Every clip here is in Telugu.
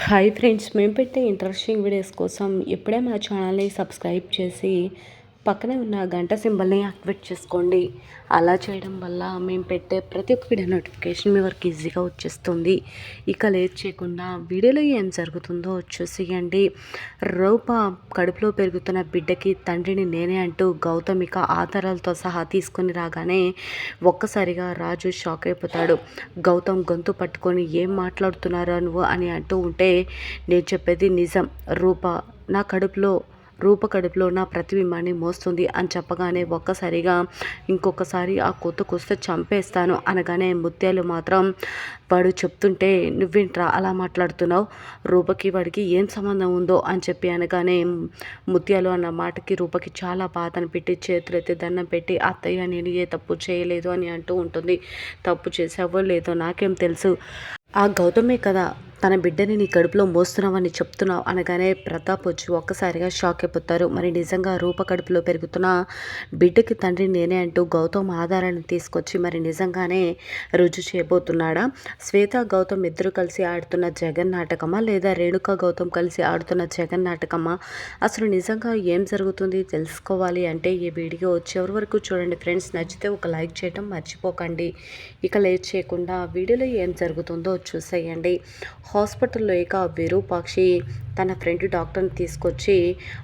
హాయ్ ఫ్రెండ్స్ మేము పెట్టే ఇంట్రెస్టింగ్ వీడియోస్ కోసం ఇప్పుడే మా ఛానల్ని సబ్స్క్రైబ్ చేసి పక్కనే ఉన్న గంట సింబల్ని యాక్టివేట్ చేసుకోండి. అలా చేయడం వల్ల మేము పెట్టే ప్రతి ఒక్క వీడియో నోటిఫికేషన్ మీ వరకు ఈజీగా వచ్చేస్తుంది. ఇక లేట్ చేయకుండా వీడియోలో ఏం జరుగుతుందో చూసేయండి. రూప కడుపులో పెరుగుతున్న బిడ్డకి తండ్రిని నేనే అంటూ గౌతమిక ఆధారాలతో సహా తీసుకొని రాగానే ఒక్కసారిగా రాజు షాక్ అయిపోతాడు. గౌతమ్ గొంతు పట్టుకొని ఏం మాట్లాడుతున్నారా నువ్వు అని అంటూ ఉంటే నేను చెప్పేది నిజం. రూప నా కడుపులో రూప కడుపులో నా ప్రతిబింబాన్ని మోస్తుంది అని చెప్పగానే ఒక్కసారిగా ఇంకొకసారి ఆ కొత్త చంపేస్తాను అనగానే ముత్యాలు మాత్రం వాడు చెప్తుంటే నువ్వేంట్రా అలా మాట్లాడుతున్నావు? రూపకి వాడికి ఏం సంబంధం ఉందో? అని చెప్పి అనగానే ముత్యాలు అన్న మాటకి రూపకి చాలా బాధను పెట్టి చేతులైతే దండం పెట్టి అత్తయ్య నేను ఏ తప్పు చేయలేదు అని అంటూ ఉంటుంది. తప్పు చేసావో లేదో నాకేం తెలుసు? ఆ గౌతమే కదా తన బిడ్డని నీ కడుపులో మోస్తున్నావని చెప్తున్నావు అనగానే ప్రతాప్ వచ్చి ఒక్కసారిగా షాక్ అయిపోతారు. మరి నిజంగా రూప కడుపులో పెరుగుతున్న బిడ్డకి తండ్రి నేనే అంటూ గౌతమ్ ఆధారాన్ని తీసుకొచ్చి మరి నిజంగానే రుజు చేయబోతున్నాడా? శ్వేత గౌతమ్ ఇద్దరు కలిసి ఆడుతున్న జగన్ నాటకమా లేదా రేణుక గౌతమ్ కలిసి ఆడుతున్న జగన్ నాటకమా? అసలు నిజంగా ఏం జరుగుతుంది తెలుసుకోవాలి అంటే ఈ వీడియో చివరి వరకు చూడండి ఫ్రెండ్స్. నచ్చితే ఒక లైక్ చేయడం మర్చిపోకండి. ఇక లేట్ చేయకుండా వీడియోలో ఏం జరుగుతుందో చూసేయండి. హాస్పిటల్లో ఇక విరూపాక్షి తన ఫ్రెండ్ డాక్టర్ని తీసుకొచ్చి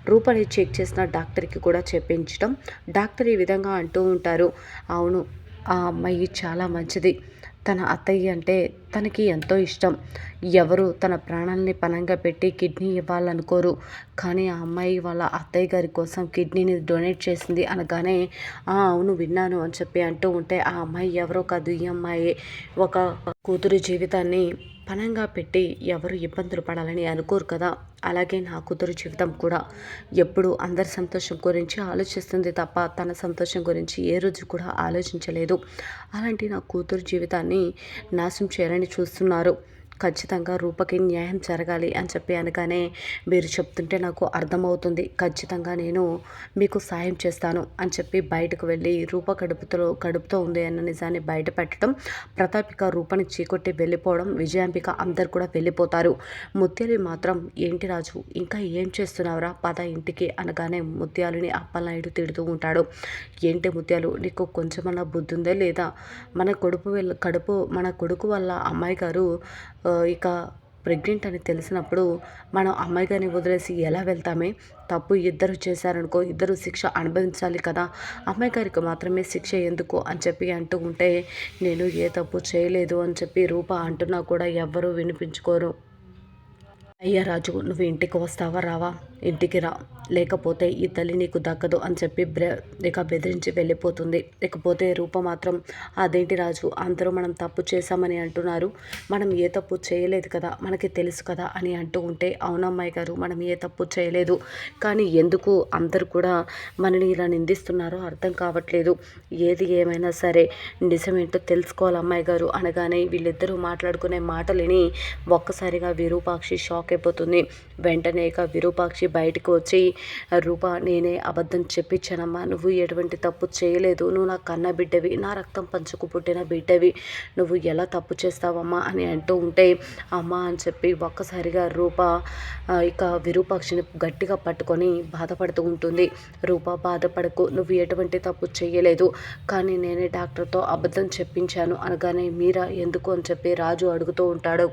రూపని చెక్ చేసిన డాక్టర్కి కూడా చెప్పించడం. డాక్టర్ ఈ విధంగా అంటూ ఉంటారు అవును ఆ అమ్మాయి చాలా మంచిది. తన అత్తయ్య అంటే తనకి ఎంతో ఇష్టం. ఎవరు తన ప్రాణాలని పనంగా పెట్టి కిడ్నీ ఇవ్వాలనుకోరు. కానీ ఆ అమ్మాయి వాళ్ళ అత్తయ్య గారి కోసం కిడ్నీని డొనేట్ చేసింది అనగానే అవును విన్నాను అని చెప్పి అంటూ ఉంటే ఆ అమ్మాయి ఎవరో కాదు ఈ అమ్మాయి. ఒక కూతురు జీవితాన్ని పనంగా పెట్టి ఎవరు ఇబ్బందులు పడాలని అనుకోరు కదా. అలాగే నా కూతురు జీవితం కూడా ఎప్పుడు అందరి సంతోషం గురించి ఆలోచిస్తుంది తప్ప తన సంతోషం గురించి ఏ రోజు కూడా ఆలోచించలేదు. అలాంటి నా కూతురు జీవితాన్ని నాశనం చేయాలని చూస్తున్నారు. ఖచ్చితంగా రూపకి న్యాయం జరగాలి అని చెప్పి అనగానే మీరు చెప్తుంటే నాకు అర్థమవుతుంది. ఖచ్చితంగా నేను మీకు సాయం చేస్తాను అని చెప్పి బయటకు వెళ్ళి రూప కడుపుతో కడుపుతో ఉంది అన్న నిజాన్ని బయట పెట్టడం ప్రతాపిక రూపని చీకొట్టి వెళ్ళిపోవడం విజయాంబిక అందరు కూడా వెళ్ళిపోతారు. ముత్యాలు మాత్రం ఏంటి రాజు ఇంకా ఏం చేస్తున్నావురా? పద ఇంటికి అనగానే ముత్యాలుని అప్పలనాయుడు తిడుతూ ఉంటాడు. ఏంటి ముత్యాలు నీకు కొంచెమన్నా బుద్ధి ఉందే లేదా? మన కొడుకు కడుపు మన కొడుకు వల్ల అమ్మాయి గారు ఇక ప్రెగ్నెంట్ అని తెలిసినప్పుడు మనం అమ్మాయి గారిని వదిలేసి ఎలా వెళ్తామే? తప్పు ఇద్దరు చేశారనుకో ఇద్దరు శిక్ష అనుభవించాలి కదా. అమ్మాయి గారికి మాత్రమే శిక్ష ఎందుకు అని చెప్పి అంటూ ఉంటే నేను ఏ తప్పు చేయలేదు అని చెప్పి రూప అంటున్నా కూడా ఎవ్వరూ వినిపించుకోరు. అయ్యా రాజు నువ్వు ఇంటికి వస్తావా? రావా? ఇంటికి రా. లేకపోతే ఈ తల్లి నీకు దక్కదు అని చెప్పి ఇక బెదిరించి వెళ్ళిపోతుంది. ఇకపోతే రూప మాత్రం అదేంటి రాజు అందరూ మనం తప్పు చేశామని అంటున్నారు. మనం ఏ తప్పు చేయలేదు కదా మనకి తెలుసు కదా అని అంటూ ఉంటే అవునమ్మాయి గారు మనం ఏ తప్పు చేయలేదు. కానీ ఎందుకు అందరూ కూడా మనని ఇలా నిందిస్తున్నారో అర్థం కావట్లేదు. ఏది ఏమైనా సరే నిజమేంటో తెలుసుకోవాలి అమ్మాయి గారు. అనగానే వీళ్ళిద్దరూ మాట్లాడుకునే మాటలని ఒక్కసారిగా విరూపాక్షి షాక్ అయిపోతుంది వెంటనే ఇక విరూపాక్షి బయటకు వచ్చి రూప నేనే అబద్ధం చెప్పించానమ్మా. నువ్వు ఎటువంటి తప్పు చేయలేదు. నువ్వు నా కన్న బిడ్డవి. నా రక్తం పంచుకు పుట్టిన బిడ్డవి. నువ్వు ఎలా తప్పు చేస్తావమ్మా అని అంటూ ఉంటే అమ్మ అని చెప్పి ఒక్కసారిగా రూప ఇక విరూపాక్షిని గట్టిగా పట్టుకొని బాధపడుతూ ఉంటుంది. రూప బాధపడకు. నువ్వు ఎటువంటి తప్పు చేయలేదు. కానీ నేనే డాక్టర్తో అబద్ధం చెప్పించాను అనగానే మీరా ఎందుకు? అని చెప్పి రాజు అడుగుతూ ఉంటాడు.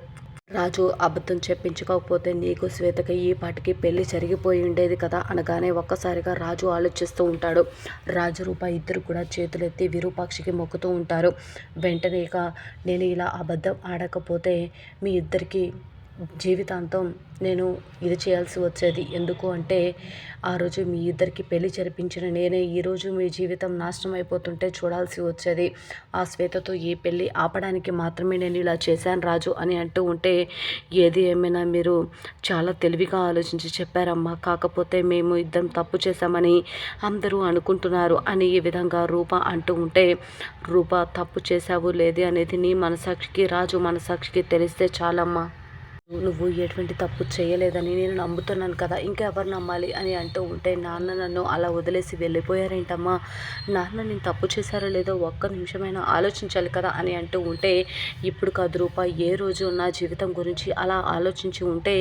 రాజు అబద్ధం చెప్పించుకోకపోతే నీకు శ్వేతకి ఈ పాటికి పెళ్ళి జరిగిపోయి ఉండేది కదా అనగానే ఒక్కసారిగా రాజు ఆలోచిస్తూ ఉంటాడు. రాజు రూప ఇద్దరు కూడా చేతులెత్తి విరూపాక్షికి మొక్కుతూ ఉంటారు. వెంటనే ఇక నేను ఇలా అబద్ధం ఆడకపోతే మీ ఇద్దరికి జీవితాంతం నేను ఇది చేయాల్సి వచ్చేది ఎందుకు అంటే ఆ రోజు మీ ఇద్దరికి పెళ్ళి జరిపించిన నేనే ఈరోజు మీ జీవితం నాశనం అయిపోతుంటే చూడాల్సి వచ్చేది. ఆ శ్వేతతో ఈ పెళ్ళి ఆపడానికి మాత్రమే నేను ఇలా చేశాను రాజు అని అంటూ ఉంటే ఏది ఏమైనా మీరు చాలా తెలివిగా ఆలోచించి చెప్పారమ్మా. కాకపోతే మేము ఇద్దరం తప్పు చేశామని అందరూ అనుకుంటున్నారు అని ఈ విధంగా రూప అంటూ ఉంటే రూప తప్పు చేశావు లేదే అనేది నీ మనసాక్షికి రాజు మనసాక్షికి తెలిస్తే చాలమ్మా. నువ్వు ఎటువంటి తప్పు చేయలేదని నేను నమ్ముతున్నాను కదా ఇంకా ఎవరు నమ్మాలి అని అంటూ ఉంటే నాన్న నన్ను అలా వదిలేసి వెళ్ళిపోయారేంటమ్మా? నాన్న నేను తప్పు చేశారో లేదో ఒక్క నిమిషమైనా ఆలోచించాలి కదా అని అంటూ ఉంటే ఇప్పుడు కాదు రూప ఏ రోజు నా జీవితం గురించి అలా ఆలోచించి ఉంటే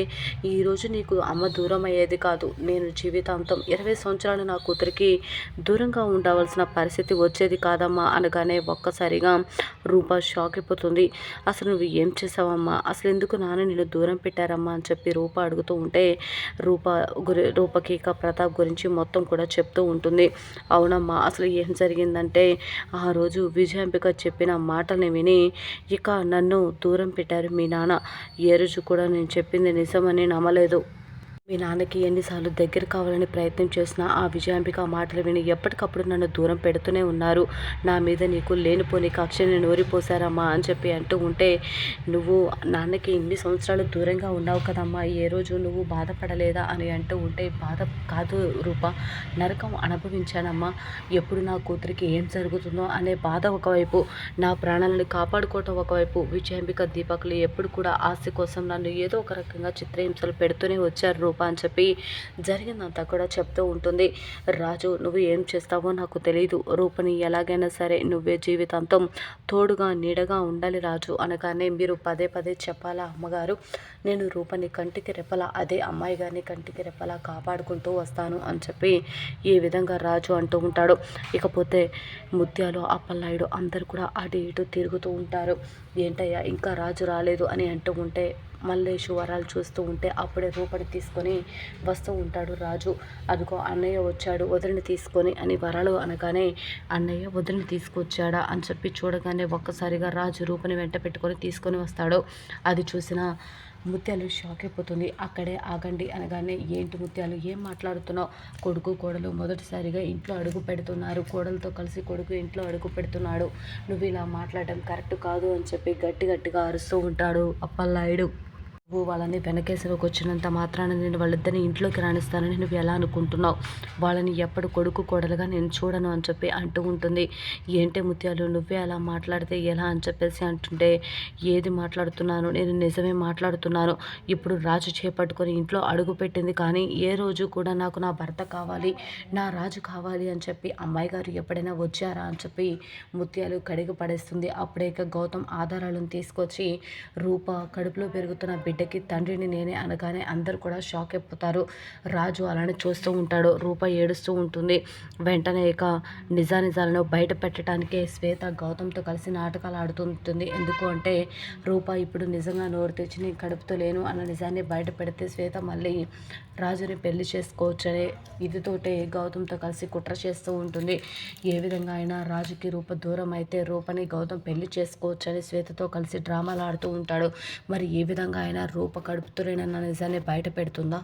ఈరోజు నీకు అమ్మ దూరం అయ్యేది కాదు. నేను జీవితాంతం ఇరవై సంవత్సరాలు నా కూతురికి దూరంగా ఉండవలసిన పరిస్థితి వచ్చేది కాదమ్మా అనగానే ఒక్కసారిగా రూప షాక్ అయిపోతుంది. అసలు నువ్వు ఏం చేసావమ్మా అసలు ఎందుకు నాన్న నేను దూరం దూరం పెట్టారమ్మా అని చెప్పి రూప అడుగుతూ ఉంటే రూప గురి రూపకి ఇక ప్రతాప్ గురించి మొత్తం కూడా చెప్తూ ఉంటుంది. అవునమ్మా అసలు ఏం జరిగిందంటే ఆ రోజు విజయాంబిక చెప్పిన మాటల్ని విని ఇక నన్ను దూరం పెట్టారు మీ నాన్న. ఏ రోజు కూడా నేను చెప్పింది నిజమని నమ్మలేదు. మీ నాన్నకి ఎన్నిసార్లు దగ్గర కావాలని ప్రయత్నం చేసినా ఆ విజయాంబిక మాటలు విని ఎప్పటికప్పుడు నన్ను దూరం పెడుతూనే ఉన్నారు. నా మీద నీకు లేనిపోని కక్షని నోరిపోసారమ్మా అని చెప్పి అంటూ ఉంటే నువ్వు నాన్నకి ఇన్ని సంవత్సరాలు దూరంగా ఉన్నావు కదమ్మా ఏ రోజు నువ్వు బాధపడలేదా? అని అంటూ ఉంటే బాధ కాదు రూప నరకం అనుభవించానమ్మా. ఎప్పుడు నా కూతురికి ఏం జరుగుతుందో అనే బాధ ఒకవైపు నా ప్రాణాలను కాపాడుకోవటం ఒకవైపు విజయాంబిక దీపకులు ఎప్పుడు కూడా ఆస్తి కోసం నన్ను ఏదో ఒక రకంగా చిత్రహింసలు పెడుతూనే వచ్చారు రూప. అని చెప్పి జరిగిందంతా కూడా చెప్తూ ఉంటుంది. రాజు నువ్వు ఏం చేస్తావో నాకు తెలియదు రూపని ఎలాగైనా సరే నువ్వే జీవితాంతం తోడుగా నీడగా ఉండాలి రాజు అనగానే మీరు పదే పదే చెప్పాలా అమ్మగారు? నేను రూపని కంటికి రెప్పలా అదే అమ్మాయి గారిని కంటికి రెప్పలా కాపాడుకుంటూ వస్తాను అని చెప్పి ఈ విధంగా రాజు అంటూ ఉంటాడు. ఇకపోతే ముత్యాలు అప్పలాయుడు అందరు కూడా అటు ఇటు తిరుగుతూ ఉంటారు. ఏంటయ్యా ఇంకా రాజు రాలేదు అని అంటూ ఉంటే మల్లేషు వరాలు చూస్తూ ఉంటే అప్పుడే రూపని తీసుకొని వస్తూ ఉంటాడు రాజు. అదిగో అన్నయ్య వచ్చాడు వదిలిని తీసుకొని అని వరాలు అనగానే అన్నయ్య వదిలిని తీసుకొచ్చాడా? అని చెప్పి చూడగానే ఒక్కసారిగా రాజు రూపని వెంట పెట్టుకొని తీసుకొని వస్తాడు. అది చూసిన ముత్యాలు షాక్ అయిపోతుంది. అక్కడే ఆగండి అనగానే ఏంటి ముత్యాలు ఏం మాట్లాడుతున్నావు? కొడుకు కోడలు మొదటిసారిగా ఇంట్లో అడుగు పెడుతున్నారు. కోడలతో కలిసి కొడుకు ఇంట్లో అడుగు పెడుతున్నాడు. నువ్వు ఇలా మాట్లాడటం కరెక్ట్ కాదు అని చెప్పి గట్టి గట్టిగా అరుస్తూ ఉంటాడు అప్పల్లాయుడు నువ్వు వాళ్ళని వెనకేసరికి వచ్చినంత మాత్రాన నేను వాళ్ళిద్దరిని ఇంట్లోకి రాణిస్తానని నువ్వు ఎలా అనుకుంటున్నావు? వాళ్ళని ఎప్పుడు కొడుకు కోడలుగా నేను చూడను అని చెప్పి అంటూ ఉంటుంది. ఏంటి ముత్యాలు నువ్వే అలా మాట్లాడితే ఎలా అని చెప్పేసి అంటుంటే ఏది మాట్లాడుతున్నాను? నేను నిజమే మాట్లాడుతున్నాను. ఇప్పుడు రాజు చేపట్టుకొని ఇంట్లో అడుగు పెట్టింది కానీ ఏ రోజు కూడా నాకు నా భర్త కావాలి నా రాజు కావాలి అని చెప్పి అమ్మాయి గారు ఎప్పుడైనా వచ్చారా అని చెప్పి ముత్యాలు కడిగి పడేస్తుంది. అప్పుడే గౌతమ్ ఆధారాలను తీసుకొచ్చి రూప కడుపులో పెరుగుతున్న బిడ్డ బిడ్డకి తండ్రిని నేనే అనగానే అందరు కూడా షాక్ అయిపోతారు. రాజు అలానే చూస్తూ ఉంటాడు. రూప ఏడుస్తూ ఉంటుంది. వెంటనే ఇక నిజానిజాలను బయట పెట్టడానికే శ్వేత గౌతమ్తో కలిసి నాటకాలు ఆడుతుంటుంది. ఎందుకు అంటే రూప ఇప్పుడు నిజంగా నోరు తెచ్చి నేను కడుపుతో లేను అన్న నిజాన్ని బయట పెడితే శ్వేత మళ్ళీ రాజుని పెళ్ళి చేసుకోవచ్చనే ఇదితోటే గౌతమ్తో కలిసి కుట్ర చేస్తూ ఉంటుంది. ఏ విధంగా అయినా రాజుకి రూప దూరం అయితే రూపని గౌతమ్ పెళ్ళి చేసుకోవచ్చని శ్వేతతో కలిసి డ్రామాలు ఆడుతూ ఉంటాడు. మరి ఏ విధంగా అయినా రూప కడుపుతులేనన్న నిజాన్ని బయట పెడుతుందా?